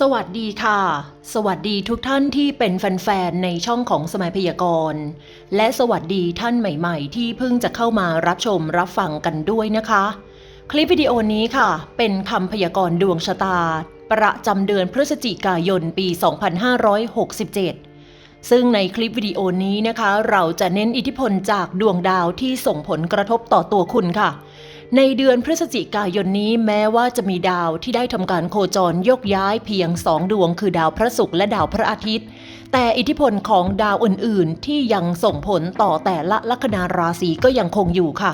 สวัสดีค่ะ สวัสดีทุกท่านที่เป็นแฟนๆ ในช่องของสมัยพยากรณ์ และสวัสดีท่านใหม่ๆ ที่เพิ่งจะเข้ามารับชมรับฟังกันด้วยนะคะ คลิปวิดีโอนี้ค่ะ เป็นคำพยากรณ์ดวงชะตา ประจำเดือนพฤศจิกายนปี 2567 ซึ่งในคลิปวิดีโอนี้นะคะ เราจะเน้นอิทธิพลจากดวงดาวที่ส่งผลกระทบต่อตัวคุณค่ะ ในเดือนพฤศจิกายนนี้แม้ว่าจะมีดาวที่ได้ทำการโคจรยกย้ายเพียงสองดวงคือดาวพระศุกร์และดาวพระอาทิตย์ แต่อิทธิพลของดาวอื่นๆ ที่ยังส่งผลต่อแต่ละลัคนาราศีก็ยังคงอยู่ค่ะ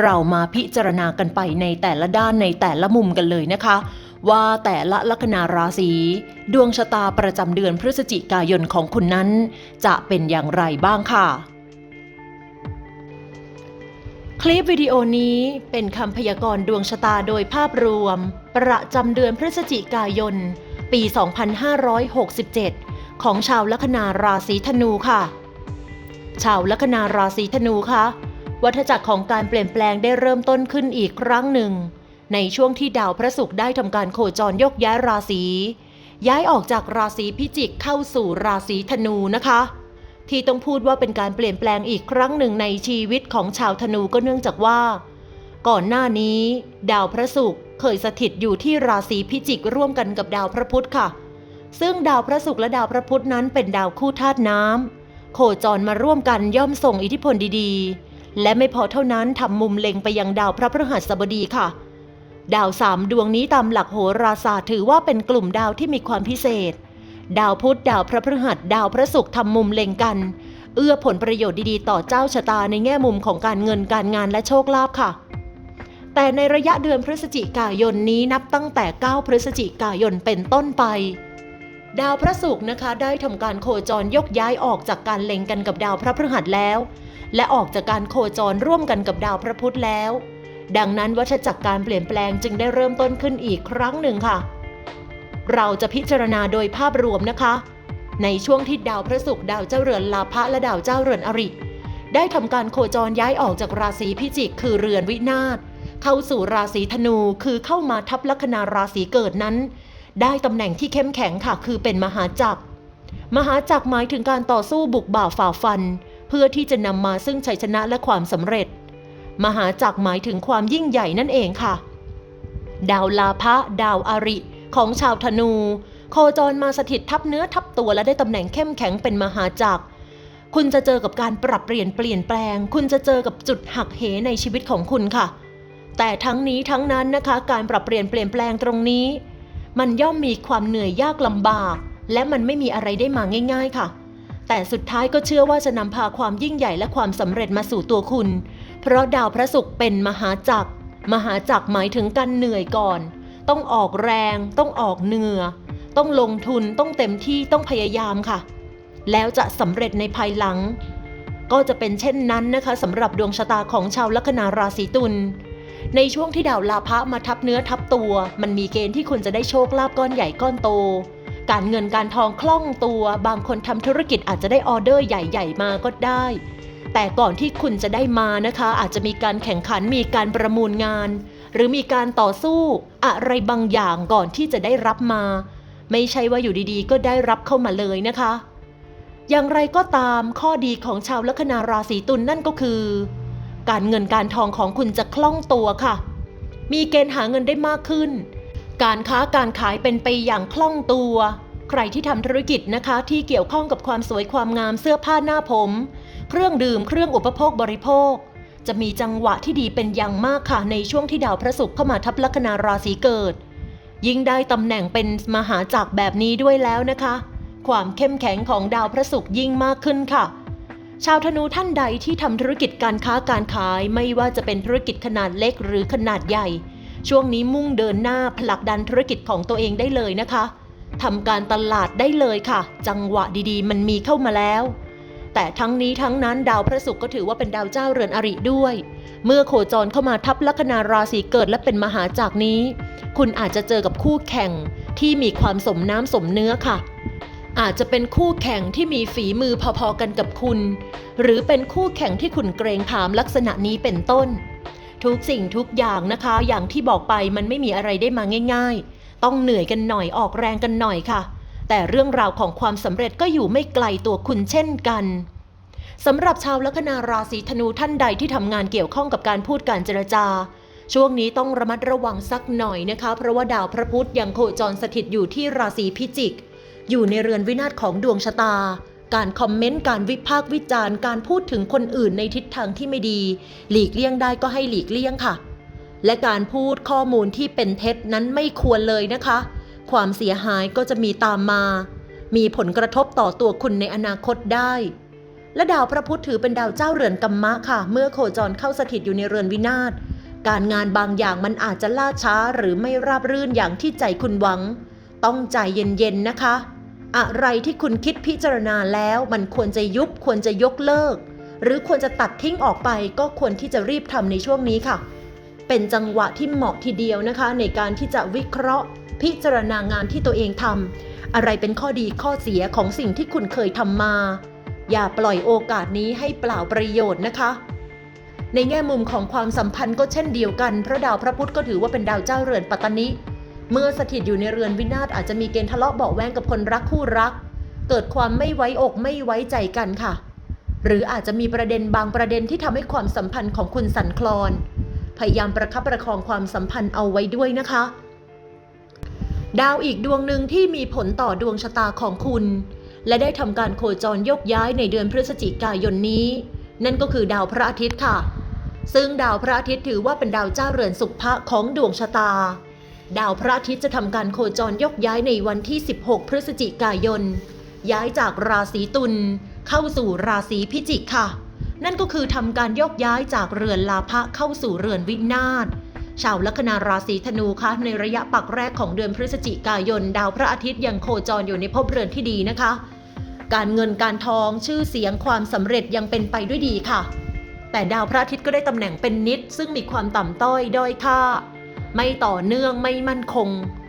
เรามาพิจารณากันไปในแต่ละด้านในแต่ละมุมกันเลยนะคะ ว่าแต่ละลัคนาราศีดวงชะตาประจำเดือนพฤศจิกายนของคุณนั้น จะเป็นอย่างไรบ้างค่ะ คลิปวิดีโอนี้เป็นคำพยากรณ์ดวงชะตาโดยภาพรวม ประจำเดือนพฤศจิกายน ปี 2567 ของชาวลัคนาราศีธนูค่ะ ชาวลัคนาราศีธนูคะวัฏจักรของการเปลี่ยนแปลงได้เริ่มต้นขึ้นอีกครั้งหนึ่ง ในช่วงที่ดาวพระศุกร์ได้ทำการโคจรยกย้ายราศีย้ายออกจากราศีพิจิกเข้าสู่ราศีธนูนะคะ ที่ต้องพูดว่าเป็นการเปลี่ยนแปลงอีกครั้งหนึ่งในชีวิตของชาวธนูก็เนื่องจากว่า ก่อนหน้านี้ ดาวพระศุกร์เคยสถิตอยู่ที่ราศีพิจิกร่วมกันกับดาวพระพุธค่ะ ซึ่งดาวพระศุกร์และดาวพระพุธนั้นเป็นดาวคู่ธาตุน้ำโคจรมาร่วมกันย่อมส่งอิทธิพลดีๆ และไม่พอเท่านั้นทำมุมเล็งไปยังดาวพระพฤหัสบดีค่ะ ดาวสามดวงนี้ตามหลักโหราศาสตร์ถือว่าเป็นกลุ่มดาวที่มีความพิเศษ ดาวพุธดาวพระพฤหัสดาวพระศุกร์ทำมุมเล็งกัน เอื้อผลประโยชน์ดีๆ ต่อเจ้าชะตาในแง่มุมของการเงินการงานและโชคลาภค่ะ แต่ในระยะเดือนพฤศจิกายนนี้นับตั้งแต่ 9 พฤศจิกายนเป็นต้นไป ดาวพระศุกร์นะคะ ได้ทำการโคจรยกย้ายออกจากการเล็งกันกับดาวพระพฤหัสแล้ว และออกจากการโคจรร่วมกันกับดาวพระพุธแล้ว ดังนั้นวัฏจักรการเปลี่ยนแปลงจึงได้เริ่มต้นขึ้นอีกครั้งหนึ่งค่ะ เราจะพิจารณาโดยภาพรวมนะคะ ในช่วงที่ดาวพระศุกร์ดาวเจ้าเรือนลาภะและดาวเจ้าเรือนอริได้ทำการโคจรย้ายออกจากราศีพิจิกคือเรือนวินาศเข้าสู่ราศีธนูคือเข้ามาทับลัคนาราศีเกิดนั้น ได้ตำแหน่งที่เข้มแข็งค่ะคือเป็นมหาจักร มหาจักรหมายถึงการต่อสู้บุกบ่าฝ่าฟัน เพื่อที่จะนำมาซึ่งชัยชนะและความสำเร็จ มหาจักรหมายถึงความยิ่งใหญ่นั่นเองค่ะ ดาวลาภะดาวอาริ ของชาวธนู โคจรมาสถิตทับเนื้อทับตัวและได้ตำแหน่งเข้มแข็งเป็นมหาจักร คุณจะเจอกับการปรับเปลี่ยนเปลี่ยนแปลง คุณจะเจอกับจุดหักเหในชีวิตของคุณค่ะ แต่ทั้งนี้ทั้งนั้นนะคะ การปรับเปลี่ยนเปลี่ยนแปลงตรงนี้ มันย่อมมีความเหนื่อยยากลำบาก และมันไม่มีอะไรได้มาง่าย ๆ ค่ะแต่สุดท้ายก็เชื่อว่าจะนำพาความยิ่งใหญ่และความสำเร็จมาสู่ตัวคุณ เพราะดาวพระศุกร์เป็นมหาจักร มหาจักรหมายถึงการเหนื่อยก่อน ต้องออกแรง ต้องออกเหงื่อ ต้องลงทุนต้องเต็มที่ต้องพยายามค่ะ แล้วจะสำเร็จในภายหลัง ก็จะเป็นเช่นนั้นนะคะสำหรับดวงชะตาของชาวลัคนาราศีตุลในช่วงที่ดาวลาภะมาทับเนื้อทับตัว มันมีเกณฑ์ที่คุณจะได้โชคลาภก้อนใหญ่ก้อนโต การเงินการทองคล่องตัว บางคนทำธุรกิจอาจจะได้ออเดอร์ใหญ่ๆมาก็ได้ แต่ก่อนที่คุณจะได้มานะคะ อาจจะมีการแข่งขันมีการประมูลงาน หรือมีการต่อสู้อะไรบางอย่างก่อนที่จะได้รับมา ไม่ใช่ว่าอยู่ดีๆ ก็ได้รับเข้ามาเลยนะคะ อย่างไรก็ตามข้อดีของชาวลัคนาราศีตุลนนั่นก็คือ การเงินการทองของคุณจะคล่องตัวค่ะ มีเกณฑ์หาเงินได้มากขึ้น การค้าการขายเป็นไปอย่างคล่องตัว ใครที่ทำธุรกิจนะคะที่เกี่ยวข้องกับความสวยความงามเสื้อผ้าหน้าผม เครื่องดื่มเครื่องอุปโภคบริโภค จะมีจังหวะที่ดีเป็นอย่างมากค่ะในช่วงที่ดาวพระศุกร์เข้ามาทับลัคนาราศีเกิด ยิ่งได้ตำแหน่งเป็นมหาจักรแบบนี้ด้วยแล้วนะคะ ความเข้มแข็งของดาวพระศุกร์ยิ่งมากขึ้นค่ะ ชาวธนูท่านใดที่ทำธุรกิจการค้าการขายไม่ว่าจะเป็นธุรกิจขนาดเล็กหรือขนาดใหญ่ ช่วงนี้มุ่งเดินหน้าผลักดันธุรกิจของตัวเองได้เลยนะคะทำการตลาดได้เลยค่ะ จังหวะดีๆ มันมีเข้ามาแล้ว แต่ทั้งนี้ทั้งนั้นดาวพระศุกร์ก็ถือว่าเป็นดาวเจ้าเรือนอริด้วย เมื่อโคจรเข้ามาทับลัคนาราศีเกิดและเป็นมหาจากรนี้ คุณอาจจะเจอกับคู่แข่งที่มีความสมน้ำสมเนื้อค่ะ อาจจะเป็นคู่แข่งที่มีฝีมือพอๆกันกับคุณ หรือเป็นคู่แข่งที่คุณเกรงขามลักษณะนี้เป็นต้น ทุกสิ่งทุกอย่างนะคะ อย่างที่บอกไปมันไม่มีอะไรได้มาง่าย ๆ ต้องเหนื่อยกันหน่อยออกแรงกันหน่อยค่ะ แต่เรื่องราวของความสำเร็จก็อยู่ไม่ไกลตัวคุณเช่นกันสำหรับชาวลัคนาราศีธนูท่านใดที่ทำงานเกี่ยวข้องกับการพูดการเจรจา ช่วงนี้ต้องระมัดระวังสักหน่อยนะคะ เพราะว่าดาวพระพุธยังโคจรสถิตอยู่ที่ราศีพิจิก อยู่ในเรือนวินาศของดวงชะตา การคอมเมนต์การวิพากษ์วิจารณ์การพูดถึงคนอื่นในทิศทางที่ไม่ดี หลีกเลี่ยงได้ก็ให้หลีกเลี่ยงค่ะ และการพูดข้อมูลที่เป็นเท็จนั้นไม่ควรเลยนะคะ ความเสียหายก็จะมีตามมา มีผลกระทบต่อตัวคุณในอนาคตได้ และดาวพระพุธถือเป็นดาวเจ้าเรือนกัมมะค่ะ เมื่อโคจรเข้าสถิตอยู่ในเรือนวินาศ การงานบางอย่างมันอาจจะล่าช้าหรือไม่ราบรื่นอย่างที่ใจคุณหวัง ต้องใจเย็นๆนะคะ อะไรที่คุณคิดพิจารณาแล้วมันควรจะยุบควรจะยกเลิก หรือควรจะตัดทิ้งออกไปก็ควรที่จะรีบทำในช่วงนี้ค่ะเป็นจังหวะที่เหมาะทีเดียวนะคะ ในการที่จะวิเคราะห์ พิจารณางานที่ตัวเองทำอะไรเป็นข้อดีข้อเสียของสิ่งที่คุณเคยทำมา อย่าปล่อยโอกาสนี้ให้เปล่าประโยชน์นะคะ ในแง่มุมของความสัมพันธ์ก็เช่นเดียวกันเพราะดาวพระพุธก็ถือว่าเป็นดาวเจ้าเรือนปัตตนิเมื่อสถิตอยู่ในเรือนวินาศอาจจะมีเกณฑ์ทะเลาะเบาแวงกับคนรักคู่รัก เกิดความไม่ไว้อกไม่ไว้ใจกันค่ะ หรืออาจจะมีประเด็นบางประเด็นที่ทำให้ความสัมพันธ์ของคุณสั่นคลอน พยายามประคับประคองความสัมพันธ์เอาไว้ด้วยนะคะ ดาวอีกดวงหนึ่งที่มีผลต่อดวงชะตาของคุณ และได้ทำการโคจรยกย้ายในเดือนพฤศจิกายนนี้ นั่นก็คือดาวพระอาทิตย์ค่ะ ซึ่งดาวพระอาทิตย์ถือว่าเป็นดาวเจ้าเรือนสุภะของดวงชะตา ดาวพระอาทิตย์จะทำการโคจรยกย้ายในวันที่ 16 พฤศจิกายน ย้ายจากราศีตุลเข้าสู่ราศีพิจิกค่ะ นั่นก็คือทำการยกย้ายจากเรือนลาภะเข้าสู่เรือนวินาศ ชาวลัคนาราศีธนูคะในระยะปักแรกของเดือนพฤศจิกายน ดาวพระอาทิตย์ยังโคจรอยู่ในภพเรือนที่ดีนะคะ การเงินการทองชื่อเสียงความสำเร็จยังเป็นไปด้วยดีค่ะ แต่ดาวพระอาทิตย์ก็ได้ตำแหน่งเป็นนิด ซึ่งมีความต่ำต้อยด้อยค่า ไม่ต่อเนื่องไม่มั่นคง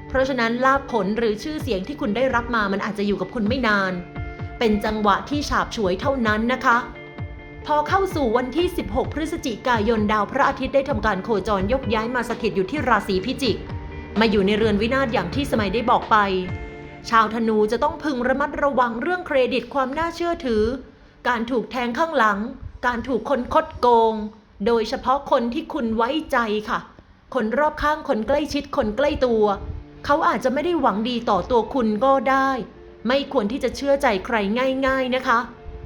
เพราะฉะนั้นลาภผลหรือชื่อเสียงที่คุณได้รับมามันอาจจะอยู่กับคุณไม่นาน เป็นจังหวะที่ฉาบฉวยเท่านั้นนะคะ พอเข้าสู่วันที่ 16 พฤศจิกายนดาวพระอาทิตย์ได้ทำการโคจรยกย้ายมาสถิตอยู่ที่ราศีพิจิก มาอยู่ในเรือนวินาศอย่างที่สมัยได้บอกไป ชาวธนูจะต้องพึงระมัดระวังเรื่องเครดิตความน่าเชื่อถือ การถูกแทงข้างหลัง การถูกคนคดโกง โดยเฉพาะคนที่คุณไว้ใจค่ะ คนรอบข้างคนใกล้ชิดคนใกล้ตัว เขาอาจจะไม่ได้หวังดีต่อตัวคุณก็ได้ ไม่ควรที่จะเชื่อใจใครง่าย ๆนะคะ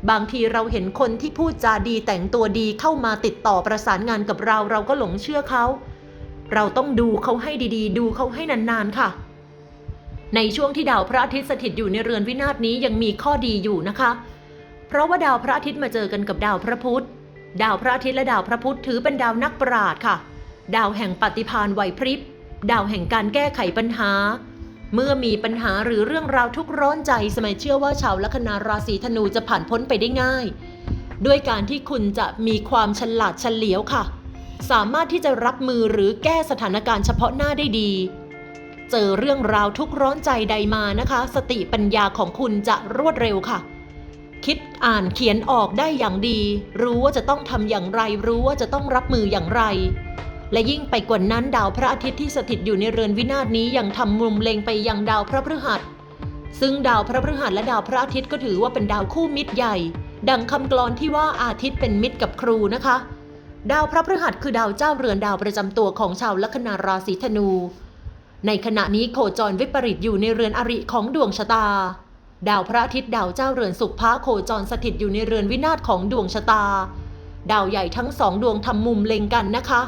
บางทีเราเห็นคนที่พูดจาดีแต่งตัวดีเข้ามาติดต่อประสานงานกับเราเราก็หลงเชื่อเขา เราต้องดูเขาให้ดีๆ ดูเขาให้นานๆค่ะ ในช่วงที่ดาวพระอาทิตย์สถิตอยู่ในเรือนวินาศนี้ยังมีข้อดีอยู่นะคะ เพราะว่าดาวพระอาทิตย์มาเจอกันกับดาวพระพุธ ดาวพระอาทิตย์และดาวพระพุธถือเป็นดาวนักปราชญ์ค่ะ ดาวแห่งปฏิภาณไหวพริบ ดาวแห่งการแก้ไขปัญหา เมื่อมีปัญหาหรือเรื่องราวทุกร้อนใจสมัยเชื่อว่าชาวลัคนาราศีธนูจะผ่านพ้นไปได้ง่าย ด้วยการที่คุณจะมีความฉลาดเฉลียวค่ะ สามารถที่จะรับมือหรือแก้สถานการณ์เฉพาะหน้าได้ดี เจอเรื่องราวทุกร้อนใจใดมานะคะ สติปัญญาของคุณจะรวดเร็วค่ะ คิดอ่านเขียนออกได้อย่างดี รู้ว่าจะต้องทำอย่างไร รู้ว่าจะต้องรับมืออย่างไร และยิ่งไปกว่านั้นดาวพระอาทิตย์ที่สถิตอยู่ในเรือนวินาศนี้ยังทำมุมเล็งไปยังดาวพระพฤหัส ซึ่งดาวพระพฤหัสและดาวพระอาทิตย์ก็ถือว่าเป็นดาวคู่มิตรใหญ่ ดังคำกลอนที่ว่าอาทิตย์เป็นมิตรกับครูนะคะ ดาวพระพฤหัสคือดาวเจ้าเรือนดาวประจำตัวของชาวลัคนาราศีธนู ในขณะนี้โคจรวิปริตอยู่ในเรือนอริของดวงชะตา ดาวพระอาทิตย์ดาวเจ้าเรือนสุขพระโคจรสถิตอยู่ในเรือนวินาศของดวงชะตา ดาวใหญ่ทั้งสองดวงทำมุมเล็งกันนะคะ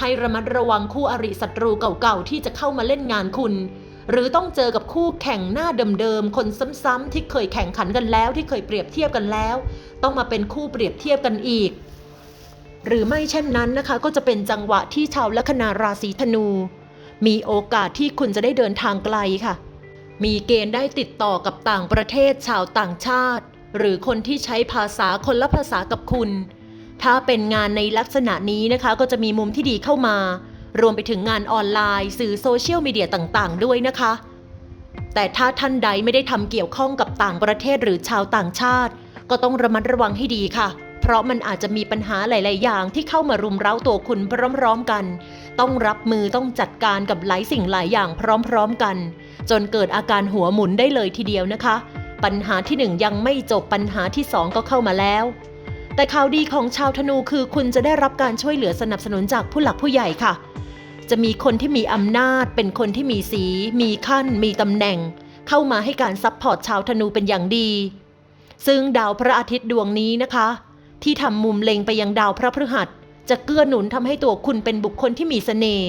ให้ระมัดระวังคู่อริศัตรูเก่าๆที่จะเข้ามาเล่นงานคุณ หรือต้องเจอกับคู่แข่งหน้าเดิมๆคนซ้ำๆที่เคยแข่งขันกันแล้ว ที่เคยเปรียบเทียบกันแล้ว ต้องมาเป็นคู่เปรียบเทียบกันอีก หรือไม่เช่นนั้นนะคะ ก็จะเป็นจังหวะที่ชาวลัคนาราศีธนู มีโอกาสที่คุณจะได้เดินทางไกลค่ะ มีเกณฑ์ได้ติดต่อกับต่างประเทศชาวต่างชาติ หรือคนที่ใช้ภาษาคนละภาษากับคุณ ถ้าเป็นงานในลักษณะนี้นะคะก็จะมีมุมที่ดีเข้ามารวมไปถึงงานออนไลน์สื่อโซเชียลมีเดียต่างๆ ด้วยนะคะ แต่ถ้าท่านใดไม่ได้ทำเกี่ยวข้องกับต่างประเทศหรือชาวต่างชาติ ก็ต้องระมัดระวังให้ดีค่ะ เพราะมันอาจจะมีปัญหาหลาย ๆ อย่างที่เข้ามารุมเร้าตัวคุณพร้อม ๆ กัน ต้องรับมือต้องจัดการกับหลายสิ่งหลายอย่างพร้อม ๆ กัน จนเกิดอาการหัวหมุนได้เลยทีเดียวนะคะ ปัญหาที่หนึ่งยังไม่จบปัญหาที่สองก็เข้ามาแล้ว แต่ข่าวดีของชาวธนูคือคุณจะได้รับการช่วยเหลือสนับสนุนจากผู้หลักผู้ใหญ่ค่ะ จะมีคนที่มีอำนาจ เป็นคนที่มีสี มีขั้น มีตำแหน่ง เข้ามาให้การซัพพอร์ตชาวธนูเป็นอย่างดี ซึ่งดาวพระอาทิตย์ดวงนี้นะคะ ที่ทำมุมเล็งไปยังดาวพระพฤหัส จะเกื้อหนุนทำให้ตัวคุณเป็นบุคคลที่มีเสน่ห์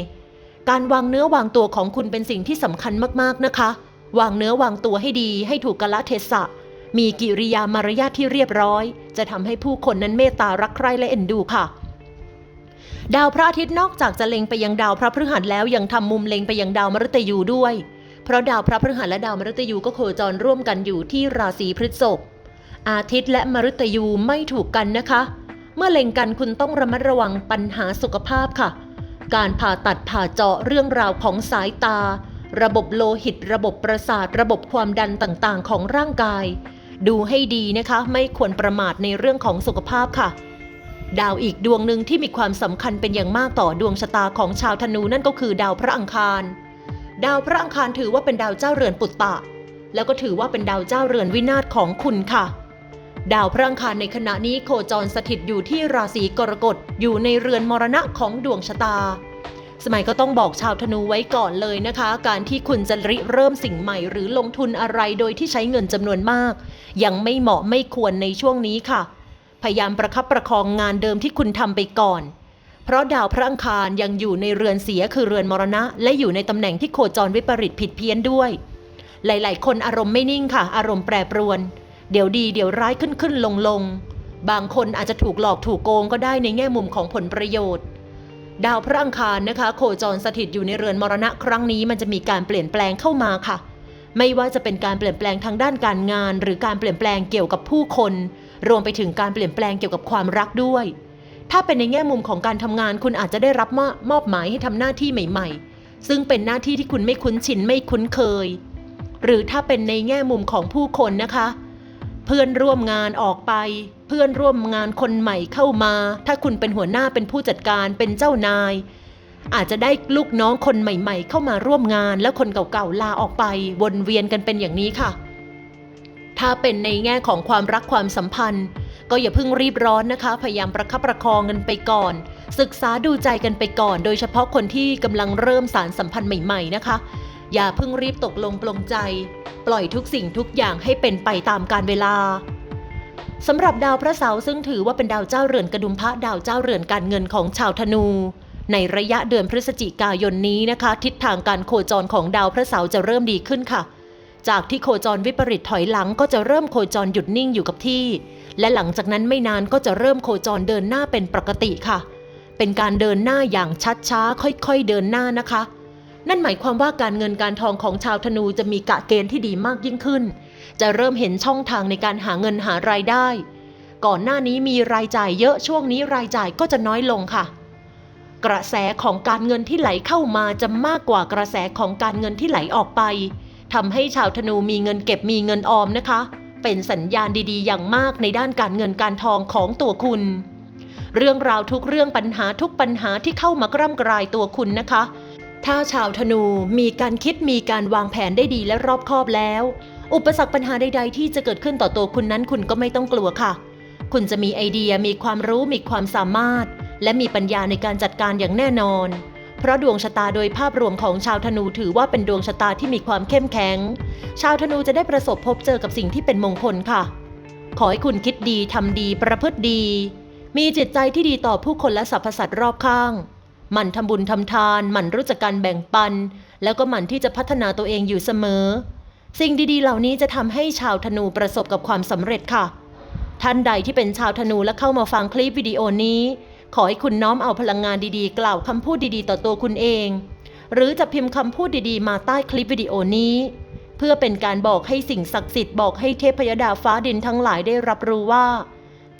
การวางเนื้อวางตัวของคุณเป็นสิ่งที่สำคัญมากๆนะคะ วางเนื้อวางตัวให้ดีให้ถูกกาลเทศะ มีกิริยามารยาทที่เรียบร้อย จะทำให้ผู้คนนั้นเมตตารักใคร่และเอ็นดูค่ะดาวพระอาทิตย์นอกจากจะเล็งไปยังดาวพระพฤหัสแล้วยังทำมุมเล็งไปยังดาวมฤตยูด้วย เพราะดาวพระพฤหัสและดาวมฤตยูก็โคจรร่วมกันอยู่ที่ราศีพฤษภอาทิตย์และมฤตยูไม่ถูกกันนะคะ เมื่อเล็งกันคุณต้องระมัดระวังปัญหาสุขภาพค่ะ การผ่าตัดผ่าเจาะเรื่องราวของสายตา ระบบโลหิต ระบบประสาท ระบบความดันต่างๆ ของร่างกาย ดูให้ดีนะคะ ไม่ควรประมาทในเรื่องของสุขภาพค่ะ ดาวอีกดวงหนึ่งที่มีความสำคัญเป็นอย่างมากต่อดวงชะตาของชาวธนูนั่นก็คือดาวพระอังคาร ดาวพระอังคารถือว่าเป็นดาวเจ้าเรือนปุตตะ แล้วก็ถือว่าเป็นดาวเจ้าเรือนวินาศของคุณค่ะดาวพระอังคารในขณะนี้โคจรสถิตอยู่ที่ราศีกรกฎอยู่ในเรือนมรณะของดวงชะตา สมัยก็ต้องบอกชาวธนูไว้ก่อนเลยนะคะ การที่คุณจะริเริ่มสิ่งใหม่ หรือลงทุนอะไรโดยที่ใช้เงินจำนวนมาก ยังไม่เหมาะไม่ควรในช่วงนี้ค่ะ พยายามประคับประคองงานเดิมที่คุณทำไปก่อน เพราะดาวพระอังคารยังอยู่ในเรือนเสียคือเรือนมรณะ และอยู่ในตำแหน่งที่โคจรวิปริตผิดเพี้ยนด้วย หลาย ๆ คนอารมณ์ไม่นิ่งค่ะ อารมณ์แปรปรวน เดี๋ยวดีเดี๋ยวร้ายขึ้นขึ้นลงลงบางคนอาจจะถูกหลอกถูกโกงก็ได้ในแง่มุมของผลประโยชน์ ดาวพระอังคารนะคะ โคจรสถิตอยู่ในเรือนมรณะครั้งนี้มันจะมีการเปลี่ยนแปลงเข้ามาค่ะ ไม่ว่าจะเป็นการเปลี่ยนแปลงทางด้านการงาน หรือการเปลี่ยนแปลงเกี่ยวกับผู้คน รวมไปถึงการเปลี่ยนแปลงเกี่ยวกับความรักด้วย ถ้าเป็นในแง่มุมของการทำงานคุณอาจจะได้รับมอบมอบหมายให้ทำหน้าที่ใหม่ ๆ ซึ่งเป็นหน้าที่ที่คุณไม่คุ้นชินไม่คุ้นเคย หรือถ้าเป็นในแง่มุมของผู้คนนะคะ เพื่อนร่วมงานออกไป เพื่อนร่วมงานคนใหม่เข้ามา ถ้าคุณเป็นหัวหน้าเป็นผู้จัดการเป็นเจ้านาย อาจจะได้ลูกน้องคนใหม่ ๆ เข้ามาร่วมงาน แล้วคนเก่าๆลาออกไป วนเวียนกันเป็นอย่างนี้ค่ะ ถ้าเป็นในแง่ของความรักความสัมพันธ์ ก็อย่าเพิ่งรีบร้อนนะคะ พยายามประคับประคองกันไปก่อน ศึกษาดูใจกันไปก่อน โดยเฉพาะคนที่กำลังเริ่มสารสัมพันธ์ใหม่ ๆ นะคะ อย่าเพิ่งรีบตกลงปลงใจ ปล่อยทุกสิ่งทุกอย่างให้เป็นไปตามกาลเวลาสำหรับดาวพระเสาร์ซึ่งถือว่าเป็นดาวเจ้าเรือนกระดุมพระดาวเจ้าเรือนการเงินของชาวธนู ในระยะเดือนพฤศจิกายนนี้นะคะ ทิศทางการโคจรของดาวพระเสาร์จะเริ่มดีขึ้นค่ะ จากที่โคจรวิปริตถอยหลังก็จะเริ่มโคจรหยุดนิ่งอยู่กับที่ และหลังจากนั้นไม่นานก็จะเริ่มโคจรเดินหน้าเป็นปกติค่ะ เป็นการเดินหน้าอย่างชัดช้าค่อยๆเดินหน้านะคะ นั่นหมายความว่าการเงินการทองของชาวธนูจะมีกะเกณฑ์ที่ดีมากยิ่งขึ้น จะเริ่มเห็นช่องทางในการหาเงินหารายได้ ก่อนหน้านี้มีรายจ่ายเยอะช่วงนี้รายจ่ายก็จะน้อยลงค่ะ กระแสของการเงินที่ไหลเข้ามาจะมากกว่ากระแสของการเงินที่ไหลออกไปทำให้ชาวธนูมีเงินเก็บมีเงินออมนะคะ เป็นสัญญาณดีๆ อย่างมากในด้านการเงินการทองของตัวคุณ เรื่องราวทุกเรื่องปัญหาทุกปัญหาที่เข้ามากร่ำกรายตัวคุณนะคะ ถ้าชาวธนูมีการคิดมีการวางแผนได้ดีและรอบคอบแล้ว อุปสรรคปัญหาใด ๆ ที่จะเกิดขึ้นต่อตัวคุณนั้นคุณก็ไม่ต้องกลัวค่ะ คุณจะมีไอเดียมีความรู้มีความสามารถ และมีปัญญาในการจัดการอย่างแน่นอน เพราะดวงชะตาโดยภาพรวมของชาวธนูถือว่าเป็นดวงชะตาที่มีความเข้มแข็ง ชาวธนูจะได้ประสบพบเจอกับสิ่งที่เป็นมงคลค่ะ ขอให้คุณคิดดีทำดีประพฤติดี มีจิตใจที่ดีต่อผู้คนและสรรพสัตว์รอบข้าง หมั่นทำบุญทำทาน หมั่นรู้จักการแบ่งปัน แล้วก็หมั่นที่จะพัฒนาตัวเองอยู่เสมอ สิ่งดีๆ เหล่านี้จะทำให้ชาวธนูประสบกับความสำเร็จค่ะ ท่านใดที่เป็นชาวธนูและเข้ามาฟังคลิปวิดีโอนี้ ขอให้คุณน้อมเอาพลังงานดีๆ กล่าวคำพูดดีๆ ต่อตัวคุณเอง หรือจะพิมพ์คำพูดดีๆ มาใต้คลิปวิดีโอนี้ เพื่อเป็นการบอกให้สิ่งศักดิ์สิทธิ์บอกให้เทพยดาฟ้าดินทั้งหลายได้รับรู้ว่า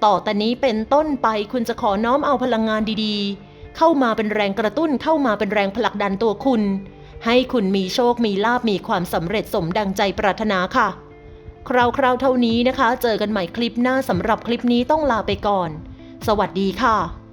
ต่อแต่นี้เป็นต้นไปคุณจะขอน้อมเอาพลังงานดีๆ เข้ามาเป็นแรงกระตุ้นเข้ามาเป็นแรงผลักดันตัวคุณ ให้คุณมีโชคมีลาบมีความสำเร็จสมดังใจปรารถนาค่ะ คราวๆเท่านี้นะคะ เจอกันใหม่คลิปหน้าสำหรับคลิปนี้ต้องลาไปก่อน สวัสดีค่ะ